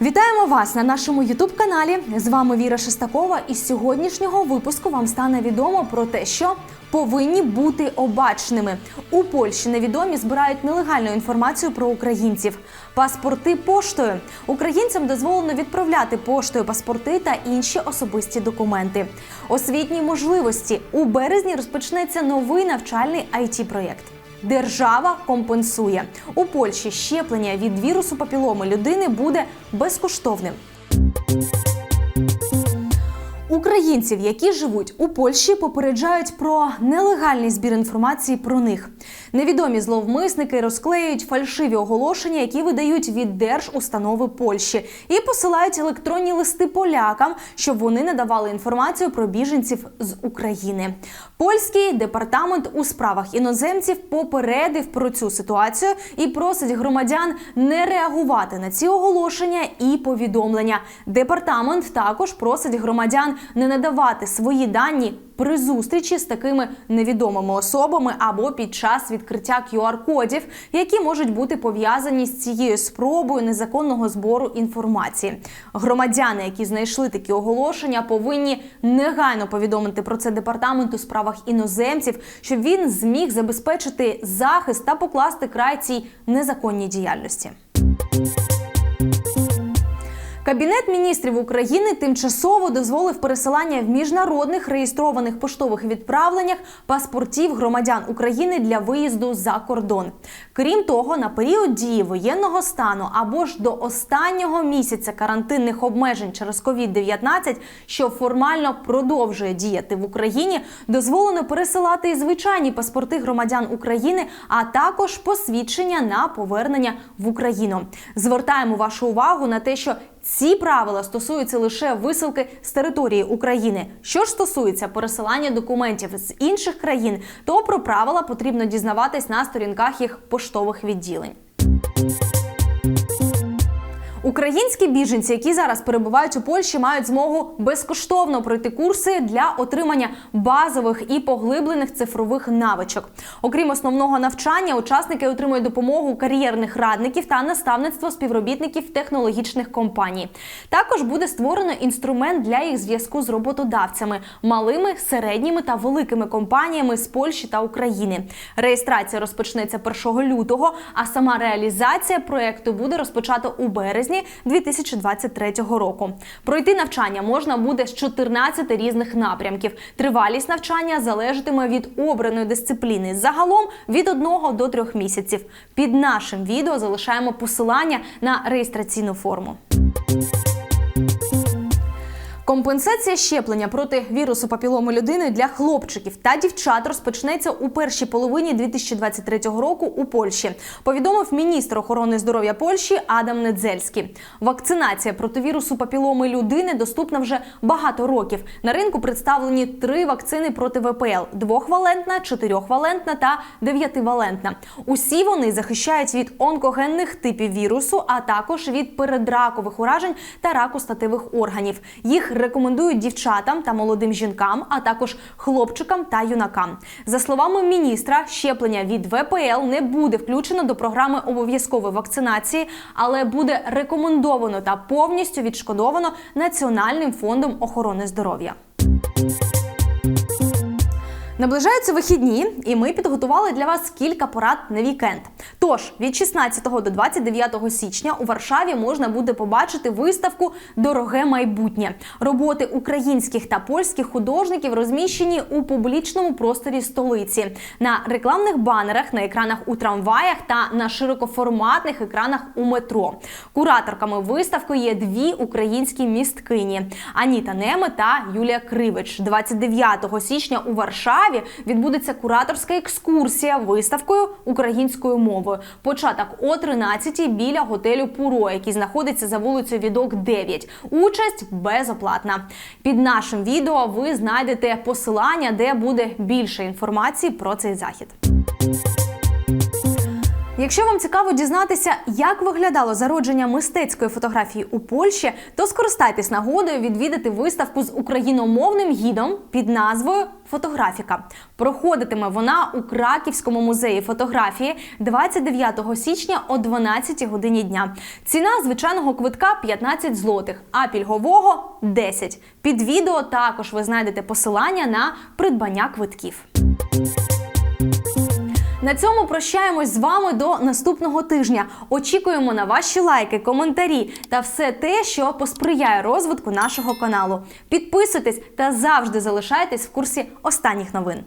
Вітаємо вас на нашому Ютуб-каналі. З вами Віра Шестакова. І з сьогоднішнього випуску вам стане відомо про те, що повинні бути обачними. У Польщі невідомі збирають нелегальну інформацію про українців. Паспорти поштою. Українцям дозволено відправляти поштою паспорти та інші особисті документи. Освітні можливості у березні розпочнеться новий навчальний it проєкт Держава компенсує у Польщі. Щеплення від вірусу папіломи людини буде безкоштовним. Українців, які живуть у Польщі, попереджають про нелегальний збір інформації про них. Невідомі зловмисники розклеюють фальшиві оголошення, які видають від держустанови Польщі, і посилають електронні листи полякам, щоб вони надавали інформацію про біженців з України. Польський департамент у справах іноземців попередив про цю ситуацію і просить громадян не реагувати на ці оголошення і повідомлення. Департамент також просить громадян не надавати свої дані при зустрічі з такими невідомими особами або під час відкриття QR-кодів, які можуть бути пов'язані з цією спробою незаконного збору інформації. Громадяни, які знайшли такі оголошення, повинні негайно повідомити про це департаменту справах іноземців, щоб він зміг забезпечити захист та покласти край цій незаконній діяльності. Кабінет міністрів України тимчасово дозволив пересилання в міжнародних реєстрованих поштових відправленнях паспортів громадян України для виїзду за кордон. Крім того, на період дії воєнного стану або ж до останнього місяця карантинних обмежень через COVID-19, що формально продовжує діяти в Україні, дозволено пересилати і звичайні паспорти громадян України, а також посвідчення на повернення в Україну. Звертаємо вашу увагу на те, що ці правила стосуються лише висилки з території України. Що ж стосується пересилання документів з інших країн, то про правила потрібно дізнаватись на сторінках їх поштових відділень. Українські біженці, які зараз перебувають у Польщі, мають змогу безкоштовно пройти курси для отримання базових і поглиблених цифрових навичок. Окрім основного навчання, учасники отримують допомогу кар'єрних радників та наставництво співробітників технологічних компаній. Також буде створено інструмент для їх зв'язку з роботодавцями, малими, середніми та великими компаніями з Польщі та України. Реєстрація розпочнеться 1 лютого, а сама реалізація проекту буде розпочата у березні 2023 року. Пройти навчання можна буде з 14 різних напрямків. Тривалість навчання залежатиме від обраної дисципліни. Загалом від 1 до 3 місяців. Під нашим відео залишаємо посилання на реєстраційну форму. Компенсація щеплення проти вірусу папіломи людини для хлопчиків та дівчат розпочнеться у першій половині 2023 року у Польщі. Повідомив міністр охорони здоров'я Польщі Адам Недзельський. Вакцинація проти вірусу папіломи людини доступна вже багато років. На ринку представлені три вакцини проти ВПЛ: двохвалентна, чотирьохвалентна та дев'ятивалентна. Усі вони захищають від онкогенних типів вірусу, а також від передракових уражень та раку статевих органів. Їх рекомендують дівчатам та молодим жінкам, а також хлопчикам та юнакам. За словами міністра, щеплення від ВПЛ не буде включено до програми обов'язкової вакцинації, але буде рекомендовано та повністю відшкодовано Національним фондом охорони здоров'я. Наближаються вихідні, і ми підготували для вас кілька порад на вікенд. Тож від 16 до 29 січня у Варшаві можна буде побачити виставку Дороге майбутнє. Роботи українських та польських художників розміщені у публічному просторі столиці на рекламних банерах, на екранах у трамваях та на широкоформатних екранах у метро. Кураторками виставки є дві українські місткині Аніта Неме та Юлія Кривич. 29 січня у Варшаві відбудеться кураторська екскурсія виставкою українською мовою. Початок о 13-й біля готелю Пуро, який знаходиться за вулицею Відок 9. Участь безоплатна. Під нашим відео ви знайдете посилання, де буде більше інформації про цей захід. Якщо вам цікаво дізнатися, як виглядало зародження мистецької фотографії у Польщі, то скористайтесь нагодою відвідати виставку з україномовним гідом під назвою Фотографіка. Проходитиме вона у Краківському музеї фотографії 29 січня о 12 годині дня. Ціна звичайного квитка 15 злотих, а пільгового 10. Під відео також ви знайдете посилання на придбання квитків. На цьому прощаємось з вами до наступного тижня. Очікуємо на ваші лайки, коментарі та все те, що посприяє розвитку нашого каналу. Підписуйтесь та завжди залишайтесь в курсі останніх новин.